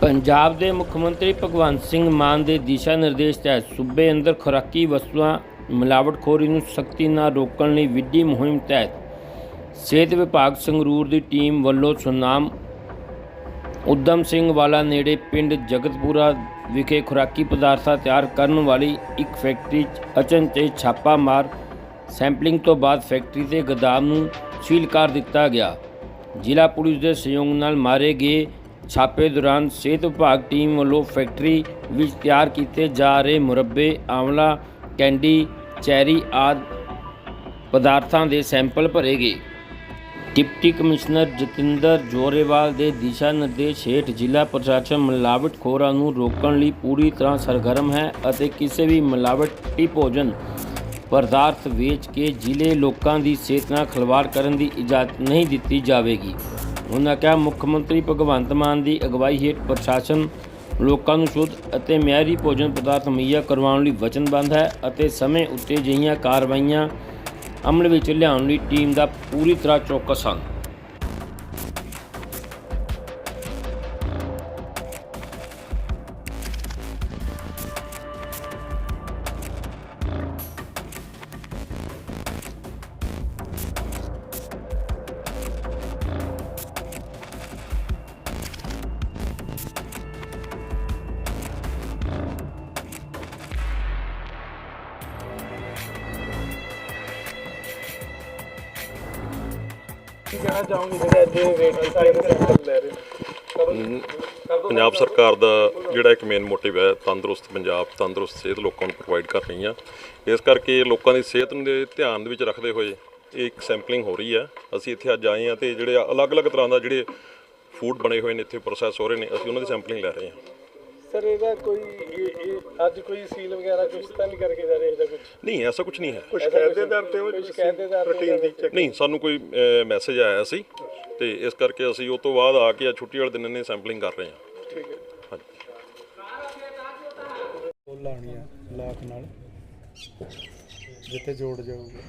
ਪੰਜਾਬ ਦੇ ਮੁੱਖ ਮੰਤਰੀ ਭਗਵੰਤ ਸਿੰਘ ਮਾਨ ਦੇ ਦਿਸ਼ਾ ਨਿਰਦੇਸ਼ ਤਹਿਤ ਸੂਬੇ ਅੰਦਰ ਖੁਰਾਕੀ ਵਸਤੂਆਂ ਮਿਲਾਵਟਖੋਰੀ ਨੂੰ ਸਖਤੀ ਨਾਲ ਰੋਕਣ ਲਈ ਵਿੱਢੀ ਮੁਹਿੰਮ ਤਹਿਤ ਸਿਹਤ ਵਿਭਾਗ ਸੰਗਰੂਰ ਦੀ ਟੀਮ ਵੱਲੋਂ ਸੁਨਾਮ ਉਦਮ ਸਿੰਘ ਵਾਲਾ ਨੇੜੇ ਪਿੰਡ ਜਗਤਪੁਰਾ ਵਿਖੇ ਖੁਰਾਕੀ ਪਦਾਰਥਾਂ ਤਿਆਰ ਕਰਨ ਵਾਲੀ ਇੱਕ ਫੈਕਟਰੀ 'ਚ ਅਚਨਚੇਤ ਛਾਪਾ ਮਾਰ ਸੈਂਪਲਿੰਗ ਤੋਂ ਬਾਅਦ ਫੈਕਟਰੀ ਦੇ ਗੋਦਾਮ ਨੂੰ ਸੀਲ ਕਰ ਦਿੱਤਾ ਗਿਆ। ਜ਼ਿਲ੍ਹਾ ਪੁਲਿਸ ਦੇ ਸਹਿਯੋਗ ਨਾਲ ਮਾਰੇ ਗਏ ਛਾਪੇ ਦੌਰਾਨ ਸਿਹਤ ਵਿਭਾਗ ਟੀਮ ਵੱਲੋਂ ਫੈਕਟਰੀ ਵਿੱਚ ਤਿਆਰ ਕੀਤੇ ਜਾ ਰਹੇ ਮੁਰੱਬੇ, ਆਂਵਲਾ, ਕੈਂਡੀ, ਚੈਰੀ ਆਦਿ ਪਦਾਰਥਾਂ ਦੇ ਸੈਂਪਲ ਭਰੇ ਗਏ। ਡਿਪਟੀ ਕਮਿਸ਼ਨਰ ਜਤਿੰਦਰ ਜੋਰੇਵਾਲ ਦੇ ਦਿਸ਼ਾ ਨਿਰਦੇਸ਼ ਹੇਠ ਜ਼ਿਲ੍ਹਾ ਪ੍ਰਸ਼ਾਸਨ ਮਿਲਾਵਟਖੋਰਾਂ ਨੂੰ ਰੋਕਣ ਲਈ ਪੂਰੀ ਤਰ੍ਹਾਂ ਸਰਗਰਮ ਹੈ ਅਤੇ ਕਿਸੇ ਵੀ ਮਿਲਾਵਟੀ ਭੋਜਨ ਪਦਾਰਥ ਵੇਚ ਕੇ ਜ਼ਿਲ੍ਹੇ ਲੋਕਾਂ ਦੀ ਸਿਹਤ ਨਾਲ ਖਿਲਵਾੜ ਕਰਨ ਦੀ ਇਜਾਜ਼ਤ ਨਹੀਂ ਦਿੱਤੀ ਜਾਵੇਗੀ। ਉਹਨਾਂ ਕਿਹਾ, ਮੁੱਖ ਮੰਤਰੀ ਭਗਵੰਤ ਮਾਨ ਦੀ ਅਗਵਾਈ ਹੇਠ ਪ੍ਰਸ਼ਾਸਨ ਲੋਕਾਂ ਨੂੰ ਸ਼ੁੱਧ ਅਤੇ ਮਿਆਰੀ ਭੋਜਨ ਪਦਾਰਥ ਮੁਹੱਈਆ ਕਰਵਾਉਣ ਲਈ ਵਚਨਬੱਧ ਹੈ ਅਤੇ ਸਮੇਂ ਉੱਤੇ ਜਿਹੀਆਂ ਕਾਰਵਾਈਆਂ ਅਮਲ ਵਿੱਚ ਲਿਆਉਣ ਲਈ ਟੀਮ ਦਾ ਪੂਰੀ ਤਰ੍ਹਾਂ ਚੌਕਸ ਹਨ। ਕੀ ਕਹਿਣਾ ਚਾਹੋਗੇ? ਜਿਹੜੇ ਅੱਜ ਰੇਟ ਸਾਰੇ ਸੈਂਪਲ ਲੈ ਰਹੇ ਨੇ। ਪੰਜਾਬ ਸਰਕਾਰ ਦਾ ਜਿਹੜਾ ਇੱਕ ਮੇਨ ਮੋਟਿਵ ਹੈ ਤੰਦਰੁਸਤ ਪੰਜਾਬ ਤੰਦਰੁਸਤ ਸਿਹਤ ਲੋਕਾਂ ਨੂੰ ਪ੍ਰੋਵਾਈਡ ਕਰ ਰਹੀ ਆ। ਇਸ ਕਰਕੇ ਲੋਕਾਂ ਦੀ ਸਿਹਤ ਨੂੰ ਦੇ ਧਿਆਨ ਦੇ ਵਿੱਚ ਰੱਖਦੇ ਹੋਏ ਇਹ ਇੱਕ ਸੈਂਪਲਿੰਗ ਹੋ ਰਹੀ ਆ। ਅਸੀਂ ਇੱਥੇ ਅੱਜ ਆਏ ਆ ਤੇ ਜਿਹੜੇ ਅਲੱਗ-ਅਲੱਗ ਤਰ੍ਹਾਂ ਦਾ ਜਿਹੜੇ ਫੂਡ ਬਣੇ ਹੋਏ ਨੇ ਇੱਥੇ ਪ੍ਰੋਸੈਸ ਹੋ ਰਹੇ ਨੇ ਅਸੀਂ ਉਹਨਾਂ ਦੀ ਸੈਂਪਲਿੰਗ ਲੈ ਰਹੇ ਹਾਂ ਸਰ ਇਹਦਾ ਕੋਈ ਅੱਜ ਕੋਈ ਸੀਲ ਵਗੈਰਾ ਕੁਝ ਤਾਂ ਨਹੀਂ ਕਰਕੇ ਜਾ ਰਹੇ ਇਹਦਾ ਕੁਝ ਨਹੀਂ ਐਸਾ ਕੁਝ ਨਹੀਂ ਹੈ। ਕੁਝ ਸ਼ਿਕਾਇਤ ਦੇ ਦਰ ਤੇ ਕੁਝ ਸ਼ਿਕਾਇਤ ਦੇ ਦਰ ਰੂਟੀਨ ਦੀ ਨਹੀਂ ਸਾਨੂੰ ਕੋਈ ਮੈਸੇਜ ਆਇਆ ਸੀ ਤੇ ਇਸ ਕਰਕੇ ਅਸੀਂ ਉਸ ਤੋਂ ਬਾਅਦ ਆ ਕੇ ਆ ਛੁੱਟੀ ਵਾਲੇ ਦਿਨ ਇਹਨੇ ਸੈਂਪਲਿੰਗ ਕਰ ਰਹੇ ਹਾਂ। ਠੀਕ ਹੈ। ਹਾਂਜੀ। ਉਹ ਲਾਣੀ ਆ ਲਾਖ ਨਾਲ। ਜਿੱਥੇ ਜੋੜ ਜਾਊਗਾ।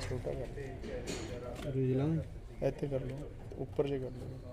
ਛੋਟਾ ਕਰ। ਰੀਲਾਂ। ਇੱਥੇ ਕਰ ਲਓ। ਉੱਪਰ ਜੇ ਕਰ ਲਓ।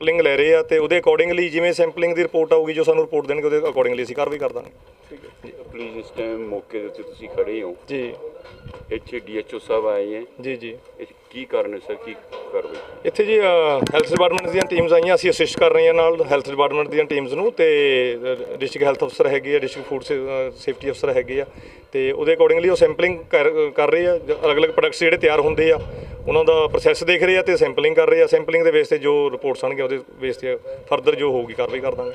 ਸੈਂਪਲਿੰਗ ਲੈ ਰਹੇ ਆ ਤੇ ਉਹਦੇ ਅਕੋਰਡਿੰਗਲੀ ਜਿਵੇਂ ਸੈਂਪਲਿੰਗ ਦੀ ਰਿਪੋਰਟ ਆਊਗੀ ਜੋ ਸਾਨੂੰ ਰਿਪੋਰਟ ਦੇਣਗੇ ਉਹਦੇ ਅਕੋਰਡਿੰਗਲੀ ਅਸੀਂ ਕਾਰਵਾਈ ਕਰ ਦਾਂਗੇ। ਪਲੀਜ਼ ਇਸ ਟਾਈਮ ਮੌਕੇ ਦੇ ਉੱਤੇ ਤੁਸੀਂ ਖੜੇ ਹੋ। ਜੀ। ਇੱਥੇ ਡੀਐਚਓ ਸਾਹਿਬ ਆਏ ਹੈ। ਜੀ ਜੀ। ਕੀ ਕਾਰਨ ਹੈ ਸਰ? ਕੀ ਕਾਰਵਾਈ? ਇੱਥੇ ਜੀ ਹੈਲਥ ਡਿਪਾਰਟਮੈਂਟ ਦੀਆਂ ਟੀਮਸ ਆਈਆਂ ਅਸੀਂ ਅਸਿਸਟ ਕਰ ਰਹੇ ਹਾਂ ਨਾਲ ਹੈਲਥ ਡਿਪਾਰਟਮੈਂਟ ਦੀਆਂ ਟੀਮਸ ਨੂੰ ਤੇ ਡਿਸਟ੍ਰਿਕਟ ਹੈਲਥ ਅਫਸਰ ਹੈਗੇ ਆ ਡਿਸਟ੍ਰਿਕਟ ਫੂਡ ਸੇਫਟੀ ਅਫਸਰ ਹੈਗੇ ਆ ਤੇ ਉਹਦੇ ਅਕੋਰਡਿੰਗਲੀ ਉਹ ਸੈਂਪਲਿੰਗ ਕਰ ਰਹੇ ਆ ਅਲੱਗ-ਅਲੱਗ ਪ੍ਰੋਡਕਟਸ ਜਿਹੜੇ ਤਿਆਰ ਹੁੰਦੇ ਆ ਉਹਨਾਂ ਦਾ ਪ੍ਰੋਸੈਸ ਦੇਖ ਰਹੇ ਆ ਤੇ ਸੈਂਪਲਿੰਗ ਕਰ ਰਹੇ ਆ। ਸੈਂਪਲਿੰਗ ਦੇ ਬੇਸ ਤੇ ਜੋ ਰਿਪੋਰਟਸ ਆਣਗੇ ਉਹਦੇ ਬੇਸ ਤੇ ਫਰਦਰ ਜੋ ਹੋਊਗੀ, ਕਾਰਵਾਈ ਕਰ ਦਾਂਗੇ।